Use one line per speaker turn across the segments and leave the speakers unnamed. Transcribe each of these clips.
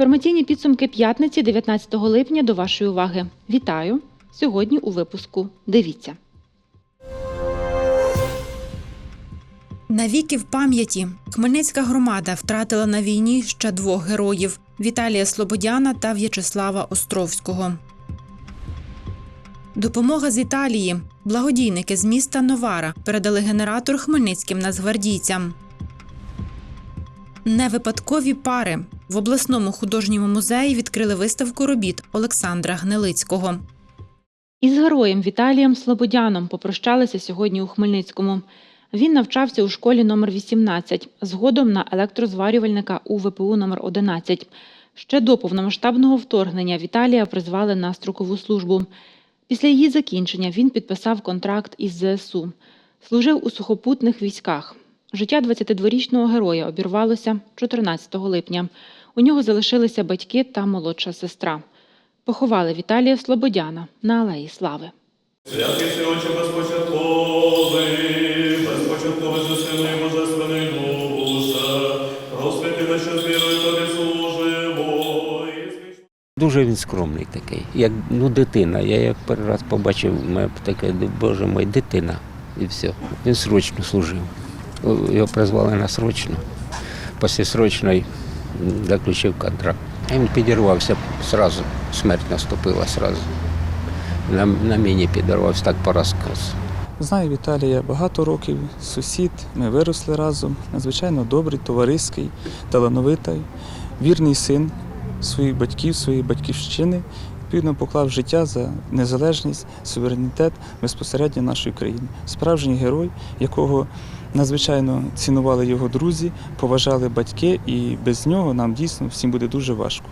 Інформаційні підсумки п'ятниці 19 липня до вашої уваги. Вітаю! Сьогодні у випуску. Дивіться. Навіки в пам'яті Хмельницька громада втратила на війні ще двох героїв Віталія Слободяна та В'ячеслава Островського. Допомога з Італії. Благодійники з міста Новара передали генератор хмельницьким нацгвардійцям. Невипадкові пари в обласному художньому музеї відкрили виставку робіт Олександра Гнилицького. Із героєм Віталієм Слободяном попрощалися сьогодні у Хмельницькому. Він навчався у школі номер 18, згодом на електрозварювальника у ВПУ номер 11. Ще до повномасштабного вторгнення Віталія призвали на строкову службу. Після її закінчення він підписав контракт із ЗСУ. Служив у сухопутних військах. Життя 22-річного героя обірвалося 14 липня. У нього залишилися батьки та молодша сестра. Поховали Віталія Слободяна на Алеї Слави.
Святий
Дуже він скромний такий, як ну, дитина. Я як перший раз побачив, таке, боже мой, дитина. І все. Він срочно служив. Його призвали на срочно. Після срочної заключив контракт. Він підірвався одразу, смерть наступила одразу. На, на міні підірвався так по розказу.
Знаю Віталія багато років, сусід. Ми виросли разом. Надзвичайно добрий, товариський, талановитий, вірний син своїх батьків, своєї батьківщини. Відповідно, поклав життя за незалежність, суверенітет безпосередньо нашої країни. Справжній герой, якого надзвичайно цінували його друзі, поважали батьки, і без нього нам дійсно всім буде дуже важко.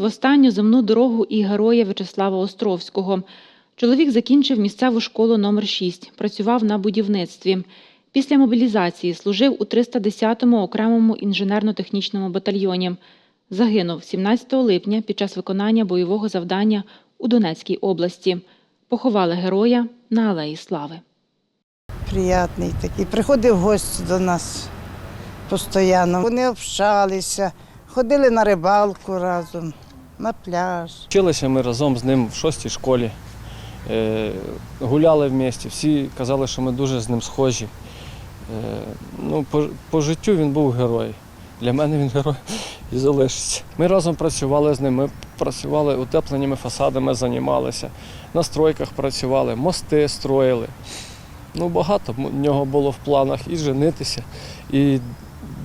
В останню земну дорогу і героя В'ячеслава Островського. Чоловік закінчив місцеву школу номер 6 працював на будівництві. Після мобілізації служив у 310-му окремому інженерно-технічному батальйоні. Загинув 17 липня під час виконання бойового завдання у Донецькій області. Поховали героя на Алеї Слави.
приятний такий. Приходив гості до нас постійно. Вони общалися, ходили на рибалку разом, на пляж.
Вчилися ми разом з ним в шостій школі, е, гуляли в місті, всі казали, що ми дуже з ним схожі. Е, Ну, по, по життю він був герой. Для мене він герой і залишиться. Ми разом працювали з ним, ми працювали утепленнями фасадами, займалися, на стройках працювали, мости строїли. Ну, багато в нього було в планах і женитися, і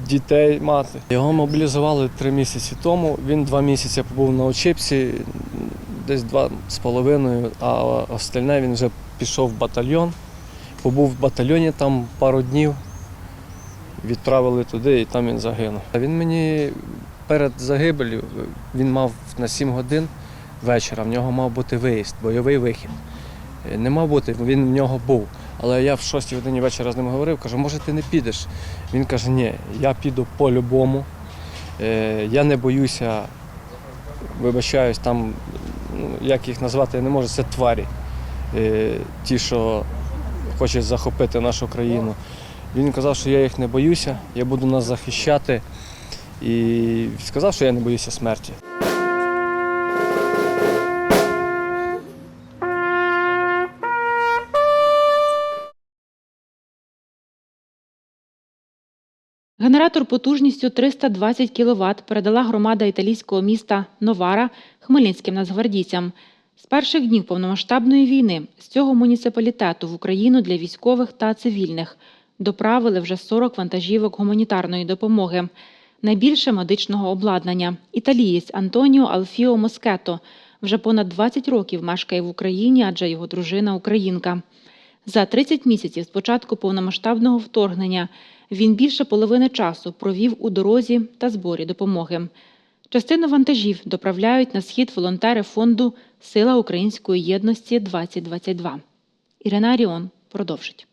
дітей мати. Його мобілізували три місяці тому. Він два місяці побув на очіпці, десь два з половиною, а остальне він вже пішов в батальйон. Побув в батальйоні там пару днів, відправили туди і там він загинув. А Він мені перед загибелью він мав на 7 годин вечора, в нього мав бути виїзд, бойовий вихід. Е, Не мав бути, він в нього був. Але я в 6 годині вечора з ним говорив, кажу, може ти не підеш? Він каже, ні, я піду по-любому. Е, Я не боюся, вибачаюсь, там, ну, як їх назвати, я не можу, це тварі. Е, Ті, що хочуть захопити нашу країну. Він казав, що я їх не боюся, я буду нас захищати. І сказав, що я не боюся смерті.
Генератор потужністю 320 кВт передала громада італійського міста Новара хмельницьким нацгвардійцям. З перших днів повномасштабної війни з цього муніципалітету в Україну для військових та цивільних доправили вже 40 вантажівок гуманітарної допомоги. Найбільше медичного обладнання. Італієць Антоніо Алфіо Москето вже понад 20 років мешкає в Україні, адже його дружина українка. За 30 місяців з початку повномасштабного вторгнення Він більше половини часу провів у дорозі та зборі допомоги. Частину вантажів доправляють на схід волонтери фонду Сила української єдності 2022. Ірина Аріон продовжить.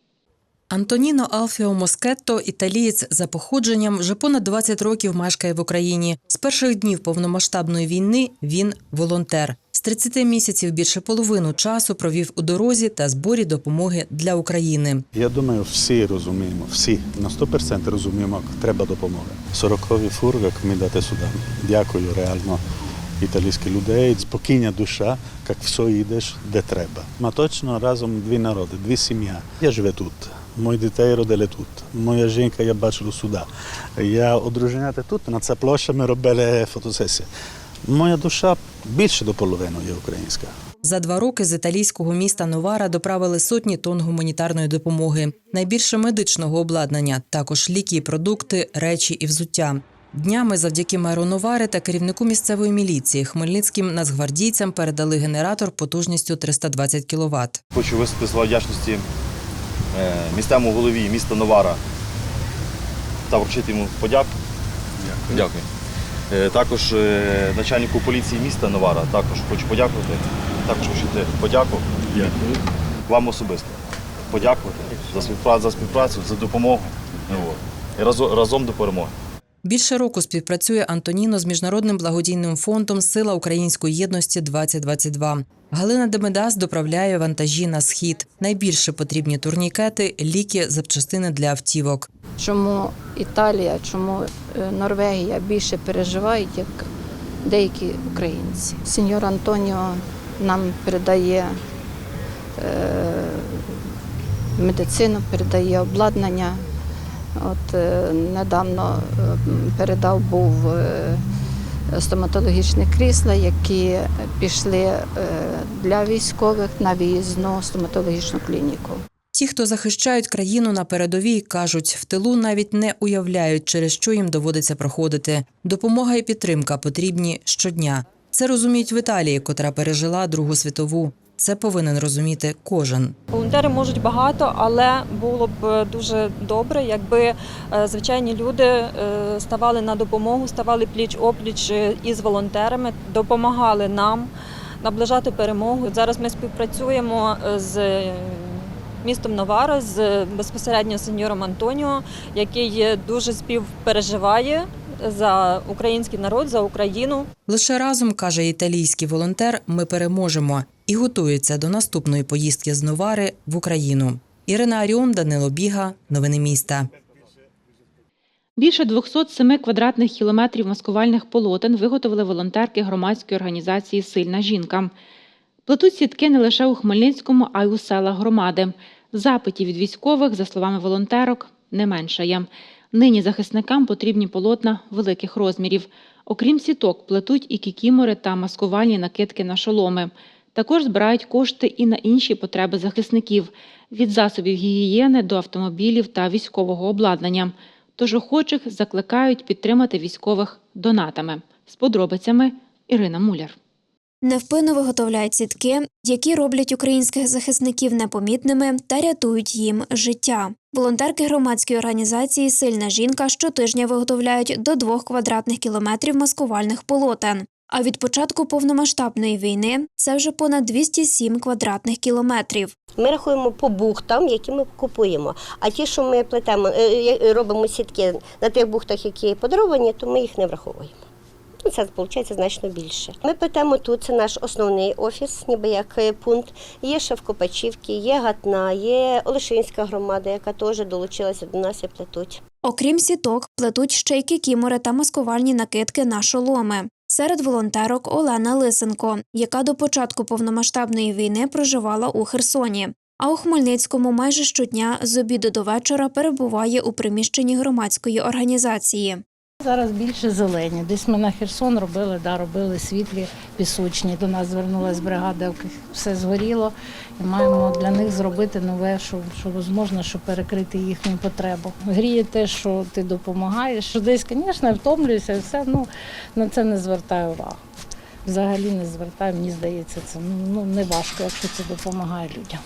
Антоніно Алфіо Москетто, італієць за походженням, вже понад 20 років мешкає в Україні. З перших днів повномасштабної війни він волонтер. З 30 місяців більше половину часу провів у дорозі та зборі допомоги для України.
Я думаю, всі розуміємо, всі на 100% розуміємо, як треба допомоги. 40-й фур, як ми дати сюди. Дякую реально італійські людей. Спокійна душа, як все йдеш, де треба. Ми точно разом дві народи, дві сім'ї. Я живу тут. Мої дітей родили тут. Моя жінка я бачила сюди. Я одруженяти тут, на цій площі ми робили фотосесії. Моя душа більше до половини є українська.
За два роки з італійського міста Новара доправили сотні тонн гуманітарної допомоги, найбільше медичного обладнання, також ліки і продукти, речі і взуття. Днями завдяки меру Новари та керівнику місцевої міліції хмельницьким нацгвардійцям передали генератор потужністю 320 кВт.
Хочу висловити слова вдячності е, місцевому голові міста Новара та вручити йому подяку. Дякую. Дякую. Е, Також е, начальнику поліції міста Новара також хочу подякувати. Також хочете подяку. Дякую. Вам особисто. Подякувати за співпрацю, за співпрацю, за допомогу. І разом до перемоги.
Більше року співпрацює Антоніно з міжнародним благодійним фондом Сила української єдності 2022 Галина Демедас доправляє вантажі на схід. Найбільше потрібні турнікети, ліки, запчастини для автівок.
чому Італія, чому е, Норвегія більше переживають, як деякі українці. Сеньор Антоніо нам передає е, медицину, передає обладнання. От е, недавно е, передав був е, стоматологічні крісла, які пішли для військових на виїзну стоматологічну клініку.
Ті, хто захищають країну на передовій, кажуть, в тилу навіть не уявляють, через що їм доводиться проходити. Допомога і підтримка потрібні щодня. Це розуміють в Італії, котра пережила Другу світову. Це повинен розуміти кожен.
Волонтери можуть багато, але було б дуже добре, якби е, звичайні люди е, ставали на допомогу, ставали пліч опліч е, із волонтерами, допомагали нам наближати перемогу. Зараз ми співпрацюємо е, з е, містом Новара, з безпосередньо сеньором Антоніо, який е, дуже співпереживає за український народ, за Україну.
Лише разом, каже італійський волонтер, ми переможемо і готується до наступної поїздки з Новари в Україну. Ірина Аріон, Данило Біга, новини міста.
Більше 207 квадратних кілометрів маскувальних полотен виготовили волонтерки громадської організації Сильна жінка. Плетуть сітки не лише у Хмельницькому, а й у селах громади. Запитів від військових, за словами волонтерок, не меншає. Нині захисникам потрібні полотна великих розмірів. Окрім сіток, плетуть і кікімори та маскувальні накидки на шоломи. Також збирають кошти і на інші потреби захисників від засобів гігієни до автомобілів та військового обладнання. Тож охочих закликають підтримати військових донатами. З подробицями Ірина Муляр.
Невпинно виготовляють сітки, які роблять українських захисників непомітними та рятують їм життя. Волонтерки громадської організації Сильна жінка щотижня виготовляють до двох квадратних кілометрів маскувальних полотен. А від початку повномасштабної війни це вже понад 207 квадратних кілометрів.
Ми рахуємо по бухтам, які ми купуємо. А ті, що ми плетемо, е, е, робимо сітки на тих бухтах, які подаровані, то ми їх не враховуємо. Ну, Це виходить значно більше. Ми плетемо тут, це наш основний офіс, ніби як е, пункт. Є ще в Копачівці, є Гатна, є Олешинська громада, яка теж долучилася до нас і плетуть.
Окрім сіток, плетуть ще й кікімори та маскувальні накидки на шоломи. Серед волонтерок Олена Лисенко, яка до початку повномасштабної війни проживала у Херсоні. А у Хмельницькому майже щодня з обіду до вечора перебуває у приміщенні громадської організації.
Зараз більше зелені. Десь ми на Херсон робили, да, робили світлі пісочні. До нас звернулася бригада, яких все згоріло, і маємо для них зробити нове, що, що можливо, щоб перекрити їхню потребу. Гріє те, що ти допомагаєш. Що Десь, звісно, втомлююся, все ну на це не звертаю увагу. Взагалі не звертаю, мені здається, це ну не важко, якщо це допомагає людям.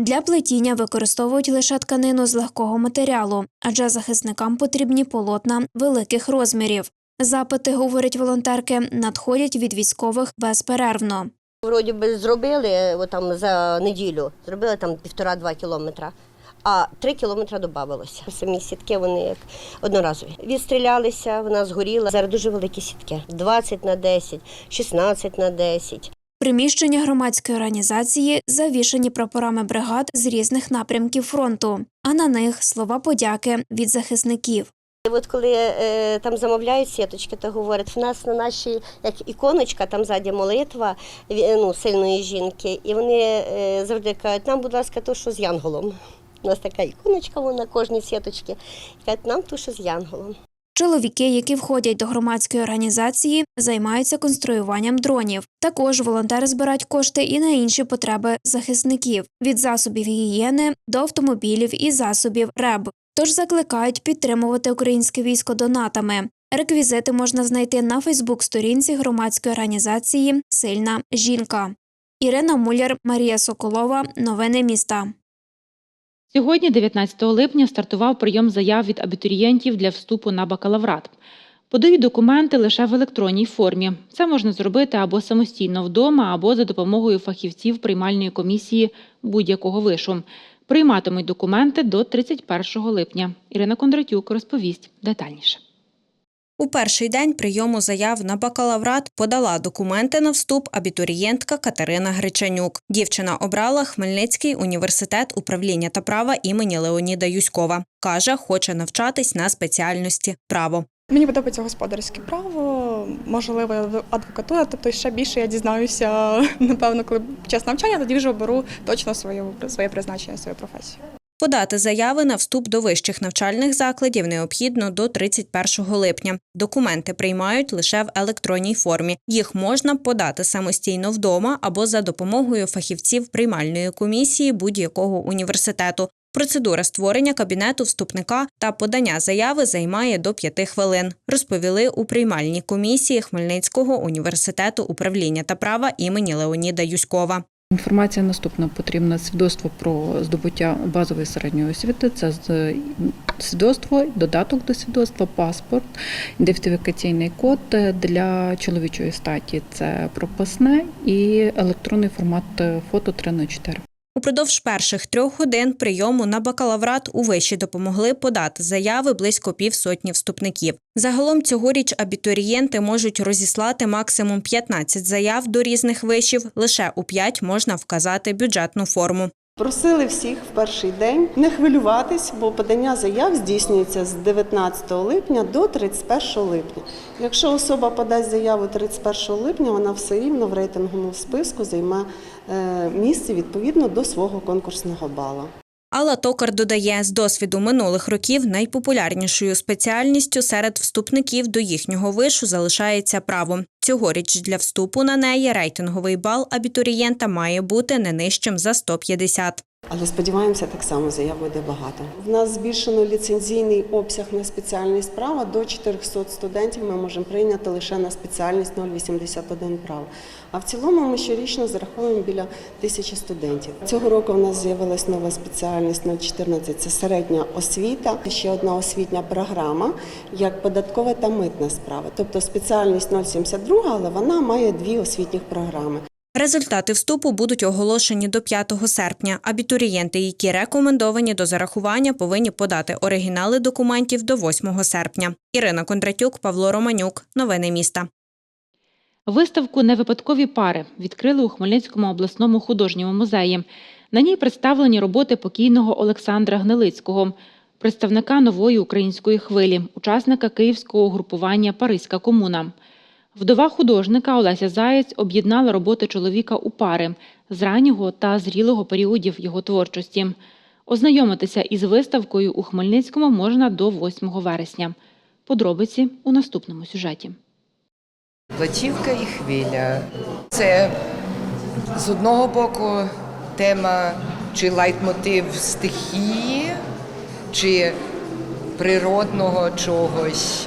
Для плетіння використовують лише тканину з легкого матеріалу, адже захисникам потрібні полотна великих розмірів. Запити, говорять волонтерки, надходять від військових безперервно.
Вроді би зробили е, отам за неділю, зробили там півтора-два кілометра, а три кілометри додавалося. Самі сітки вони як одноразові. Відстрілялися, вона згоріла. Зараз дуже великі сітки: 20 на 10, 16 на 10.
Приміщення громадської організації завішані прапорами бригад з різних напрямків фронту, а на них слова подяки від захисників.
От коли е, там замовляють сіточки, то говорять, в нас на нашій як іконочка, там ззаді молитва ну, сильної жінки, і вони е, завжди кажуть, нам, будь ласка, то, що з янголом. У нас така іконочка вона кожній сіточці. Кажуть, нам то, що з янголом.
Чоловіки, які входять до громадської організації, займаються конструюванням дронів. Також волонтери збирають кошти і на інші потреби захисників від засобів гігієни до автомобілів і засобів РЕБ. Тож закликають підтримувати українське військо донатами. Реквізити можна знайти на Фейсбук-сторінці громадської організації Сильна жінка. Ірина Муляр, Марія Соколова. Новини міста.
Сьогодні, 19 липня, стартував прийом заяв від абітурієнтів для вступу на бакалаврат. Подають документи лише в електронній формі. Це можна зробити або самостійно вдома, або за допомогою фахівців приймальної комісії будь-якого вишу. Прийматимуть документи до 31 липня. Ірина Кондратюк розповість детальніше.
У перший день прийому заяв на бакалаврат подала документи на вступ абітурієнтка Катерина Гречанюк. Дівчина обрала Хмельницький університет управління та права імені Леоніда Юськова. Каже, хоче навчатись на спеціальності право.
Мені подобається господарське право, можливо, адвокатура, тобто ще більше я дізнаюся, напевно, коли час навчання, тоді вже оберу точно свою, своє призначення, свою професію.
Подати заяви на вступ до вищих навчальних закладів необхідно до 31 липня. Документи приймають лише в електронній формі. Їх можна подати самостійно вдома або за допомогою фахівців приймальної комісії будь-якого університету. Процедура створення кабінету вступника та подання заяви займає до 5 хвилин, розповіли у приймальній комісії Хмельницького університету управління та права імені Леоніда Юськова.
Інформація наступна потрібна свідоцтво про здобуття базової середньої освіти. Це свідоцтво, додаток до свідоцтва, паспорт, ідентифікаційний код для чоловічої статі. Це прописне і електронний формат фото 3 на 4
Упродовж перших трьох годин прийому на бакалаврат у виші допомогли подати заяви близько півсотні вступників. Загалом цьогоріч абітурієнти можуть розіслати максимум 15 заяв до різних вишів. Лише у 5 можна вказати бюджетну форму.
Просили всіх в перший день не хвилюватись, бо подання заяв здійснюється з 19 липня до 31 липня. Якщо особа подасть заяву 31 липня, вона все рівно в рейтинговому списку займе місце відповідно до свого конкурсного бала.
Алла Токар додає, з досвіду минулих років найпопулярнішою спеціальністю серед вступників до їхнього вишу залишається право. Цьогоріч для вступу на неї рейтинговий бал абітурієнта має бути не нижчим за 150.
Але сподіваємося, так само заяв буде багато. В нас збільшено ліцензійний обсяг на спеціальність права до 400 студентів. Ми можемо прийняти лише на спеціальність 081 прав. А в цілому ми щорічно зараховуємо біля тисячі студентів. Цього року в нас з'явилась нова спеціальність 014 – це середня освіта. Ще одна освітня програма, як податкова та митна справа. Тобто спеціальність 072, але вона має дві освітніх програми.
Результати вступу будуть оголошені до 5 серпня. Абітурієнти, які рекомендовані до зарахування, повинні подати оригінали документів до 8 серпня. Ірина Кондратюк, Павло Романюк. Новини міста.
Виставку Невипадкові пари відкрили у Хмельницькому обласному художньому музеї. На ній представлені роботи покійного Олександра Гнилицького, представника нової української хвилі, учасника київського угрупування Паризька комуна. Вдова художника Олеся Заєць об'єднала роботи чоловіка у пари з раннього та зрілого періодів його творчості. Ознайомитися із виставкою у Хмельницькому можна до 8 вересня. Подробиці у наступному сюжеті.
Платівка і хвиля. Це з одного боку тема чи лайтмотив стихії, чи природного чогось.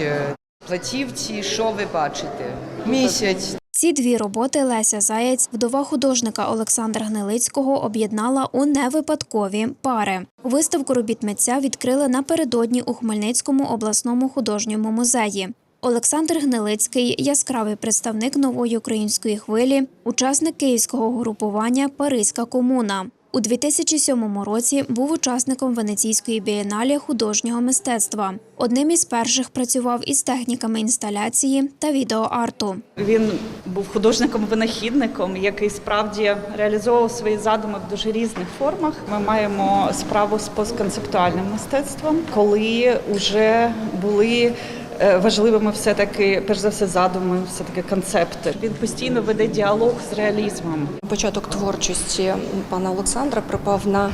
Платівці, що ви бачите? Місяць,
Ці дві роботи Леся Заєць, вдова художника Олександра Гнилицького, об'єднала у невипадкові пари. Виставку робіт митця відкрили напередодні у Хмельницькому обласному художньому музеї. Олександр Гнилицький яскравий представник нової української хвилі, учасник київського групування Паризька комуна. У 2007 році був учасником Венеційської бієналі художнього мистецтва. Одним із перших працював із техніками інсталяції та відеоарту.
Він був художником-винахідником, який справді реалізовував свої задуми в дуже різних формах. Ми маємо справу з постконцептуальним мистецтвом, коли вже були е, важливими все-таки, перш за все, задуми, все-таки концепти. Він постійно веде діалог з реалізмом.
Початок творчості пана Олександра припав на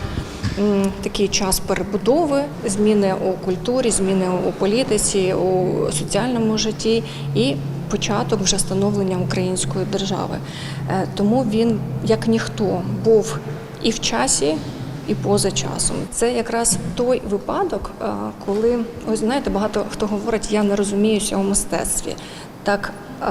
такий час перебудови, зміни у культурі, зміни у політиці, у соціальному житті і початок вже становлення української держави. Е, Тому він, як ніхто, був і в часі. І поза часом це якраз той випадок, е, коли ось знаєте, багато хто говорить, я не розуміюся у мистецтві. Так е,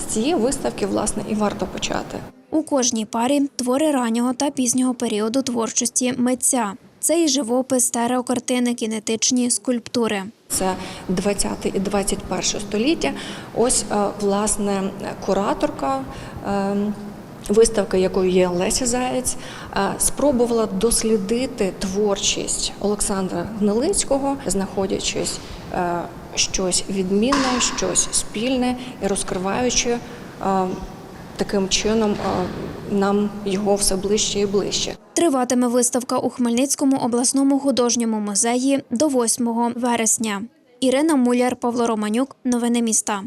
з цієї виставки власне і варто почати.
У кожній парі твори раннього та пізнього періоду творчості митця. Це і живопис, стереокартини, кінетичні скульптури.
Це 20 і 21 століття. Ось е, власне кураторка. Виставка, якою є Леся Заєць, е, спробувала дослідити творчість Олександра Гнилицького, знаходячись е, щось відмінне, щось спільне і розкриваючи е, таким чином нам його все ближче і ближче.
Триватиме виставка у Хмельницькому обласному художньому музеї до 8 вересня. Ірина Муляр, Павло Романюк. Новини міста.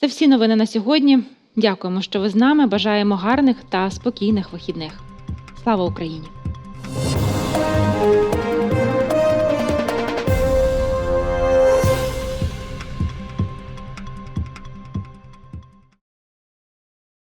Це всі новини на сьогодні. Дякуємо, що ви з нами. Бажаємо гарних та спокійних вихідних. Слава Україні!